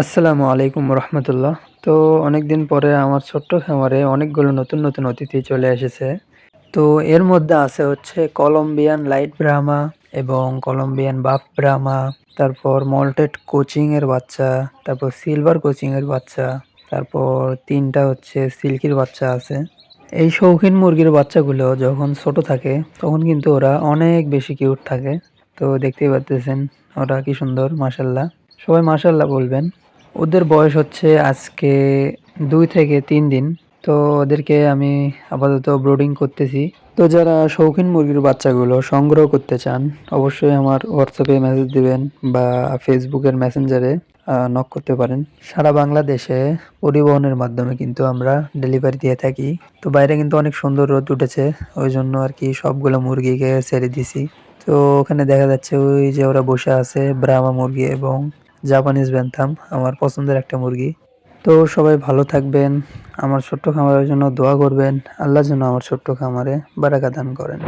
আসসালামু আলাইকুম রহমতুল্লাহ। তো অনেক দিন পরে আমার ছোট্ট খামারে অনেকগুলো নতুন নতুন অতিথি চলে এসেছে। তো এর মধ্যে আছে হচ্ছে কলম্বিয়ান লাইট ব্রাহ্মা এবং কলম্বিয়ান বাফ ব্রাহ্মা, তারপর মল্টেড কোচিংয়ের বাচ্চা, তারপর সিলভার কোচিংয়ের বাচ্চা, তারপর তিনটা হচ্ছে সিল্কির বাচ্চা আছে। এই শৌখিন মুরগির বাচ্চাগুলো যখন ছোট থাকে, তখন কিন্তু ওরা অনেক বেশি কিউট থাকে। তো দেখতেই পাচ্তেছেন ওরা কি সুন্দর মাসাল্লাহ সবাই মাসাল্লাহ বলবেন। ওদের বয়স হচ্ছে আজকে দুই থেকে তিন দিন। তো ওদেরকে আমি আপাতত ব্রোডিং করতেছি। তো যারা শৌখিন মুরগির বাচ্চাগুলো সংগ্রহ করতে চান, অবশ্যই আমার হোয়াটসঅ্যাপে মেসেজ দিবেন বা ফেসবুকের মেসেঞ্জারে নক করতে পারেন। সারা বাংলাদেশে পরিবহনের মাধ্যমে কিন্তু আমরা ডেলিভারি দিয়ে থাকি। তো বাইরে কিন্তু অনেক সুন্দর রোদ উঠেছে, ওই জন্য আর কি সবগুলো মুরগিকে ছেড়ে দিছি। তো ওখানে দেখা যাচ্ছে ওই যে ওরা বসে আছে ব্রাহ্মা মুরগি এবং জাপানিজ ব্যান্থাম আমার পছন্দের একটা মুরগি। তো সবাই ভালো থাকবেন, আমার ছোট্ট খামারের জন্য দোয়া করবেন, আল্লাহ যেন আমার ছোট্ট খামারে বারাকা দান করেন।